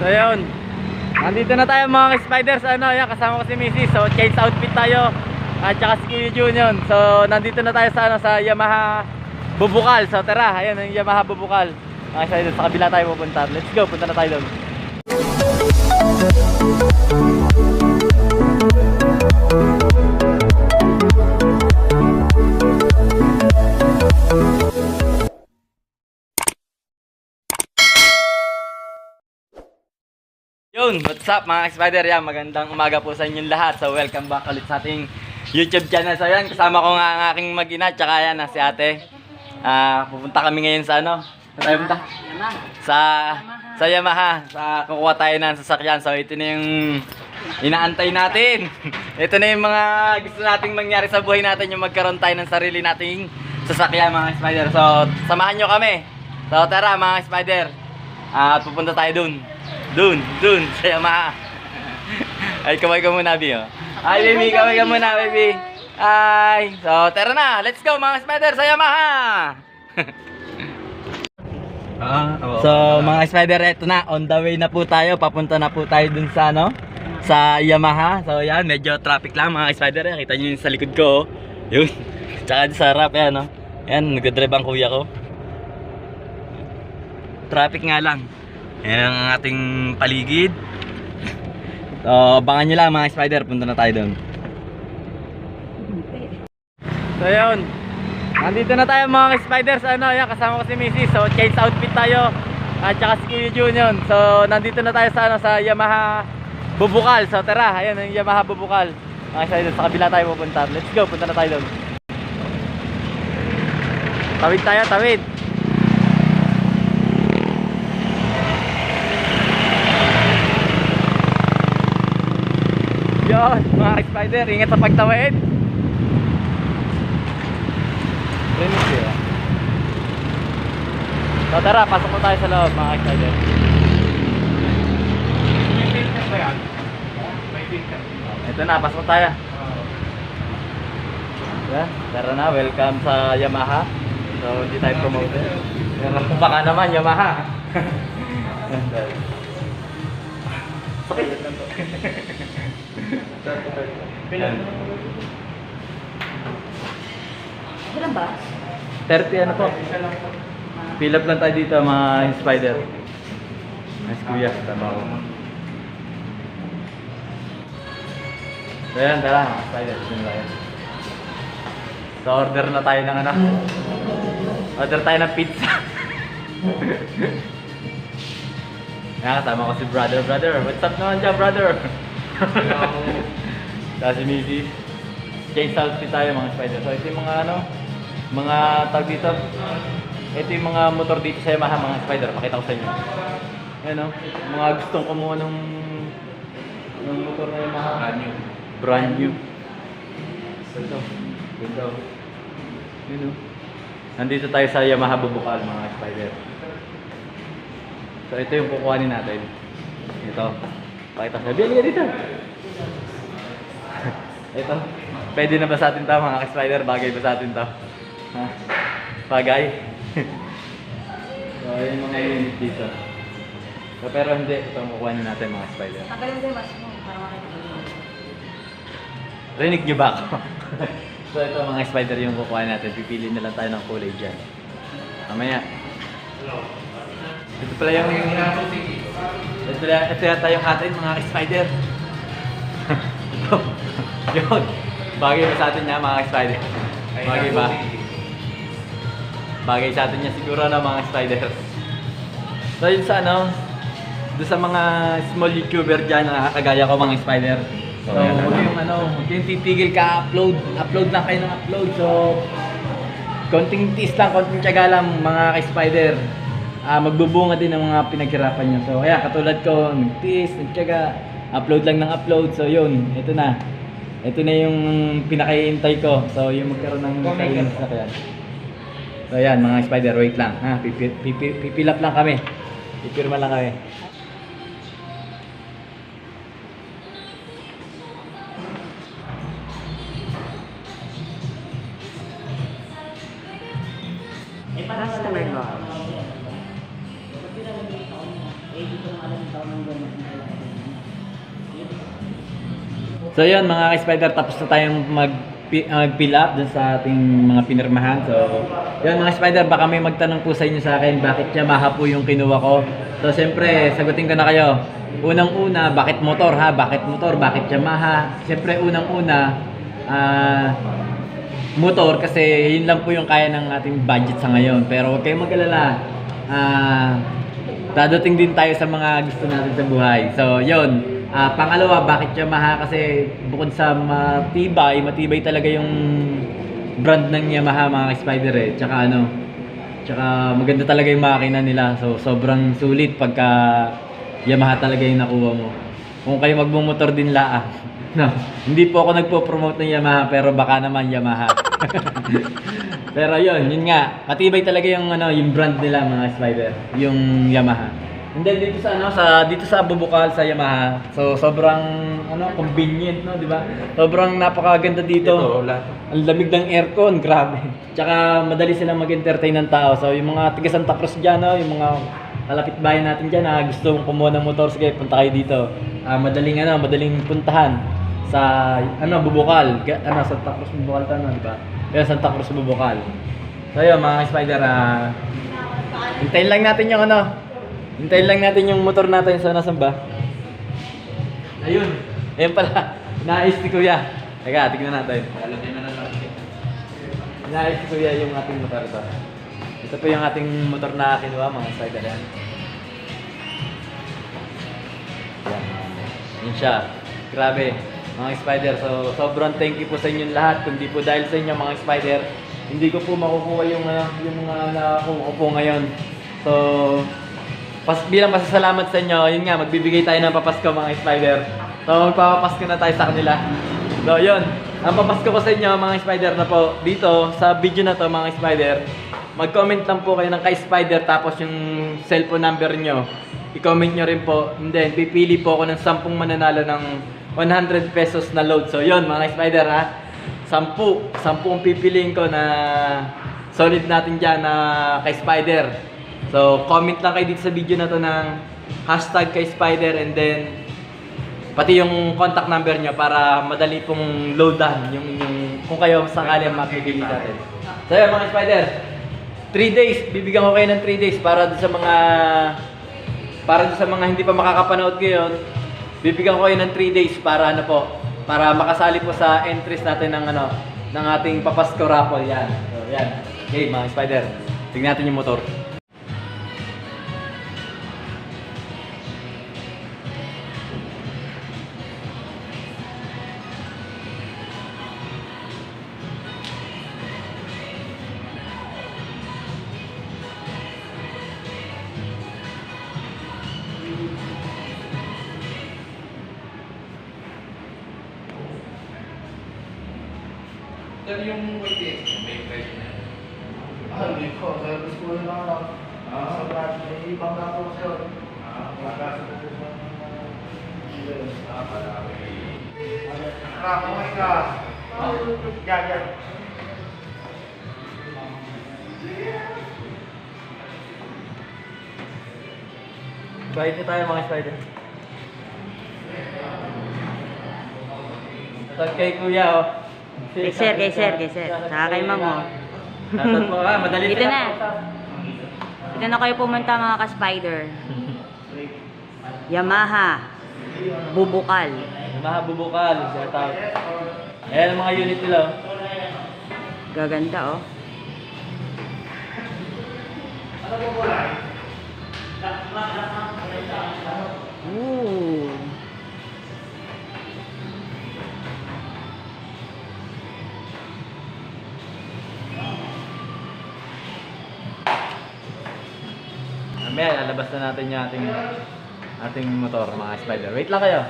So yun. Nandito na tayo mga spiders ano, yan kasama ko si Missy. So change outfit tayo. At saka si Kuya Jun. So nandito na tayo sa ano sa Yamaha Bubukal. So tara, ayun ang Yamaha Bubukal. Mga spiders, sa kabila tayo pupunta. Let's go, punta na tayo doon. Yun, what's up mga spider yan? Magandang umaga po sa inyong lahat. So welcome back ulit sa ating YouTube channel. So yan, kasama ko nga ang aking mag-ina, tsaka yan, ah, si ate. Ah, pupunta kami ngayon sa ano? Saan tayo punta? Sa sa Yamaha. Sa kukuha tayo ng sasakyan. So ito na yung inaantay natin. ito na yung mga gusto nating mangyari sa buhay natin, yung magkaroon tayo ng sarili nating sasakyan mga spider. So samahan nyo kami. So tara mga spider. Ah, At pupunta tayo dun. Dun, dun, sa Yamaha. Ay, kamay ka muna, Bi, oh. Ay, baby, kamay ka muna, baby. Ay, so, tara na. Let's go, mga spider, sa Yamaha. Ah, so, mga spider, eto na. On the way na po tayo. Papunta na po tayo dun sa, ano, sa Yamaha. So, yan, medyo traffic lang, mga spider. Yan, kita nyo yung sa likod ko, oh. Yun. Tsaka sa harap, yan, no. Yan, nagdadrive ang kuya ko. Traffic nga lang. Yan ang ating paligid. So, abangan nyo lang mga spider. Punta na tayo doon. So, yun. Nandito na tayo mga spiders. Ano, yan, kasama ko si Missy. So, change outfit tayo. At saka si Kuya Jun. So, nandito na tayo sa, ano, sa Yamaha Bubukal. So, tara. Ayan, ang Yamaha Bubukal. Mga spiders, sa kabila tayo pupunta. Let's go. Punta na tayo doon. Tawid tayo, tawid. Yun, mga spider, ingat sa pagtawid. Rinig siya. So tara, pasok po tayo sa loob, mga spider. May filter ba yan? May filter. Ito na, pasok tayo. Yeah, tara na, welcome sa Yamaha. So, hindi tayo promoted. Pero baka naman, Yamaha. Sakit. Yan. Ilan ba? 30 ano po? Fill up lang tayo dito mga spider. Nice kuya, tama ko. So yan, tara spider. So order na tayo ng ano? Order tayo ng pizza. Yan, kasama ko si brother, brother. What's up naman dyan, brother? Tapos si Missy. Change outfit tayo mga spider. So ito yung mga ano, mga tag dito. Ito yung mga motor dito sa Yamaha mga spider. Pakita ko sa inyo. Yan o. Mga gustong kumuha ng ng motor na Yamaha. Brand new. Brand new. Ito. Ganda o. Yun o. Nandito tayo sa Yamaha Bubukal mga spider. So ito yung kukuhanin natin. Ito. Pakita ko. Halika dito. ito. Pwede na ba sa atin to mga spider? Bagay ba sa atin to? Ha? Bagay? so ayun mga unit dito. So, pero hindi. Ito ang kukuhanin natin mga spider. Tanggalin mo yung mask mo para makita mo. Rinig nyo ba ako? so ito mga spider yung kukuha natin. Pipili na lang tayo ng kulay dyan. Mamaya. Ito pala yung... Ito, pala- ito yata yung atin mga spider. ito. Yun. Bagay ba sa atin niya mga spider? Bagay ba? Bagay sa atin niya siguro na mga spider. So yun sa ano, doon sa mga small YouTuber dyan na kagaya ko mga spider. So, huwag yung ano, huwag yung titigil ka upload. Upload lang kayo ng upload. So, konting tiis lang, konting tiyaga lang mga ka-spider. Ah, magbubunga din ng mga pinaghirapan nyo. So, kaya katulad ko, nagtiis, nagtiyaga, upload lang ng upload. So, yun, ito na. Ito na yung pinakaintay ko. So, yung magkaroon ng sarili sa kaya. So, yan, mga spider, wait lang. Ha? Pipi, pipi, pipilap lang kami. Pipirma lang kami. So yun mga ka-spider, tapos na tayong mag mag-fill up dun sa ating mga pinirmahan. So, yun mga spider, baka may magtanong po sa inyo sa akin, bakit Yamaha po yung kinuha ko. So, siyempre, sagutin ko na kayo. Unang-una, bakit motor ha? Bakit motor? Bakit Yamaha? Siyempre, unang-una, ah, motor kasi yun lang po yung kaya ng ating budget sa ngayon. Pero huwag kayong mag-alala. Ah, dadating din tayo sa mga gusto natin sa buhay. So, yun. Ah, pangalawa, bakit Yamaha? Kasi bukod sa matibay, matibay talaga yung brand ng Yamaha mga spider eh. Tsaka ano, tsaka maganda talaga yung makina nila. So, sobrang sulit pagka Yamaha talaga yung nakuha mo. Kung kayo magmumotor din laang. No, hindi po ako nagpo-promote ng Yamaha pero baka naman Yamaha. pero yun, yun nga, matibay talaga yung ano, yung brand nila mga spider, yung Yamaha. And then dito sa ano, sa dito sa bubukal sa Yamaha. So sobrang ano, convenient, no, di ba? Sobrang napakaganda dito. Ito, lahat. Ang lamig ng aircon, grabe. Tsaka madali silang mag-entertain ng tao. So yung mga taga Santa Cruz dyan, no, yung mga kalapit bahay natin dyan na gusto mong kumuha ng motor, sige, punta kayo dito. Ah, madaling ano, madaling puntahan sa ano, Bubukal. Ano, Santa Cruz Bubukal to, no, di ba? Kaya Santa Cruz Bubukal. So yun, mga spider, ah, hintayin lang natin yung ano, hintayin lang natin yung motor natin sa nasan ba? Ayun. Ayun pala. Nais ni Kuya. Teka, tignan natin. Nais ni Kuya yung ating motor ito. Ito po yung ating motor na kinuha, mga spider yan. Yan. Yun siya. Grabe. Mga spider, so sobrang thank you po sa inyong lahat. Kundi po dahil sa inyo mga spider, hindi ko po makukuha yung, uh, yung mga nakakuha ko po ngayon. So, pas bilang pasasalamat sa inyo, yun nga, magbibigay tayo ng papasko mga spider. So, magpapapasko na tayo sa kanila. So, yun. Ang papasko ko sa inyo mga spider na po, dito sa video na to mga spider, mag-comment lang po kayo ng kay spider tapos yung cellphone number nyo. I-comment nyo rin po. And then, pipili po ako ng 10 mananalo ng 100 pesos na load. So, yun mga spider ha. 10. 10 ang pipiliin ko na solid natin dyan na kay spider. So, comment lang kayo dito sa video na to ng hashtag kay Spider and then pati yung contact number nyo para madali pong loadan yung, yung kung kayo sakali ang mapipili natin. So yun mga Spider, 3 days, bibigyan ko kayo ng 3 days para sa mga para sa mga hindi pa makakapanood ngayon, bibigyan ko kayo ng 3 days para ano po, para makasali po sa entries natin ng ano, ng ating Papasko raffle yan. So yan. Okay mga Spider, tignan natin yung motor. Pero yung waiting, may price na. Ah, hindi ko. Service ko na lang ako. Ah. Sa brand, may ibang na po sir. Ah, Wala sa po sa ah, pala. Rako may ka. Yan, yan. Bayad na tayo mga spider. Tag kay kuya oh. Kay sir, kay sir, kay sir. Saka kay ma'am, oh. Mo ka, madali Dito na. Dito na kayo pumunta mga ka-spider. Yamaha. Bubukal. Mahabubukal, siya tawag. Ayan ang mga unit nila. oh. Gaganda oh. Ooh. Mamaya, lalabas na natin yung ating ating motor, mga spider. Wait lang kayo.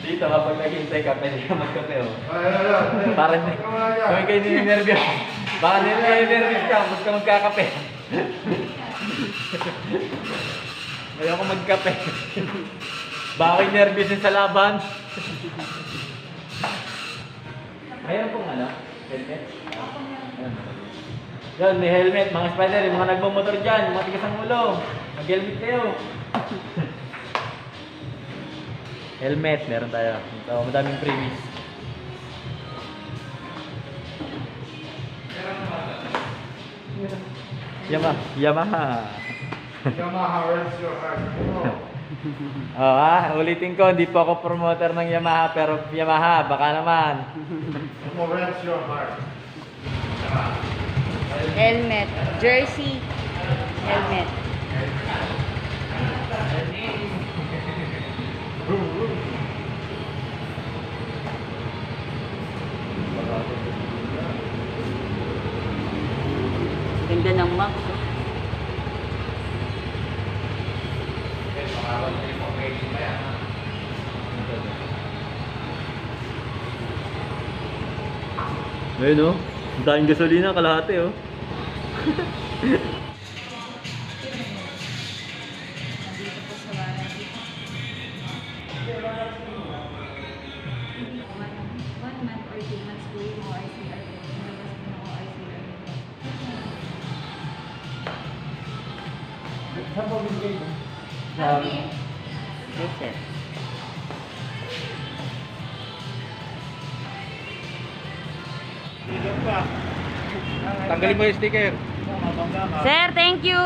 Dito, kapag naghihintay ka, pwede ka magkape, oh. Para hindi, kung kayo nininervyos, baka nininervyos ka, huwag ka magkakape. Ayoko magkape. Baka kayo nervous din sa laban. Mayroon pong ano? Helmet? Yan, may helmet, mga spider, yung mga nagmamotor dyan, mga tigas ang ulo. Mag-helmet kayo. helmet, meron tayo. So, madaming freebies. Yamaha. Yamaha. Yamaha, where's your heart? Oh, ah, ulitin ko, hindi po ako promoter ng Yamaha, pero Yamaha, baka naman. Oh, where's your heart? Helmet. Jersey. Helmet. Ganda ng oh. Ayun oh, ang daming gasolina, kalahati oh. Saan po mo? Yes, sir. Tanggalin mo yung sticker. Sir, thank you!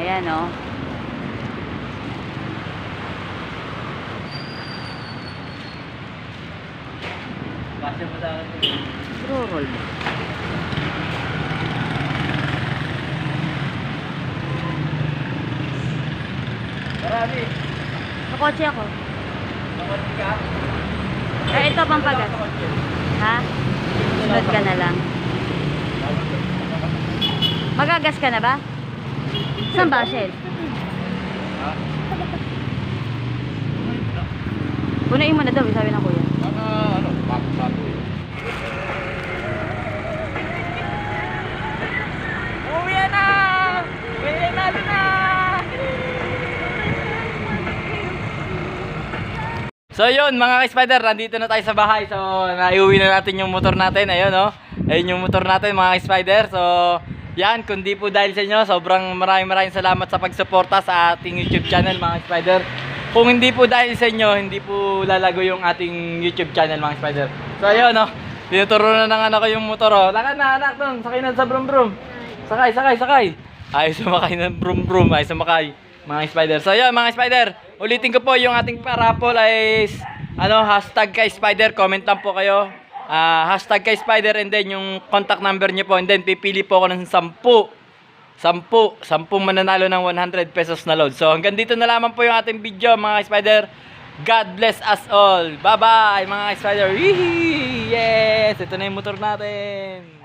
Ayan, oh. Kasya pa sa. Roll. Marami. Sa kotse ako. Nakotsi ka? Eh, ito pampagat. Ha? Sunod ka na lang. Magagas ka na ba? Saan ba, Shell? Punuin mo na daw, sabi ng kuya. Baka ano, bago bago eh. Uwi na! Uwi na na! So yun mga ka-spider, nandito na tayo sa bahay. So naiuwi na natin yung motor natin. Ayun oh. Ayun yung motor natin mga ka-spider. So yan, kundi po dahil sa inyo, sobrang maraming maraming salamat sa pagsuporta sa ating YouTube channel mga ka-spider. Kung hindi po dahil sa inyo, hindi po lalago yung ating YouTube channel mga ka-spider. So ayun oh. Tinuturo na ng anak ko yung motor oh. Lakad na anak dun, sakay na sa brum brum. Sakay, sakay, sakay. Ayos sumakay ng brum brum, ayos sumakay. Mga spider. So yun mga spider, ulitin ko po yung ating parapol ay ano, hashtag kay spider, comment lang po kayo. Ah, hashtag kay spider and then yung contact number niyo po and then pipili po ako ng 10. 10, 10 mananalo ng 100 pesos na load. So hanggang dito na lamang po yung ating video mga spider. God bless us all. Bye-bye mga spider. Yes! Ito na yung motor natin.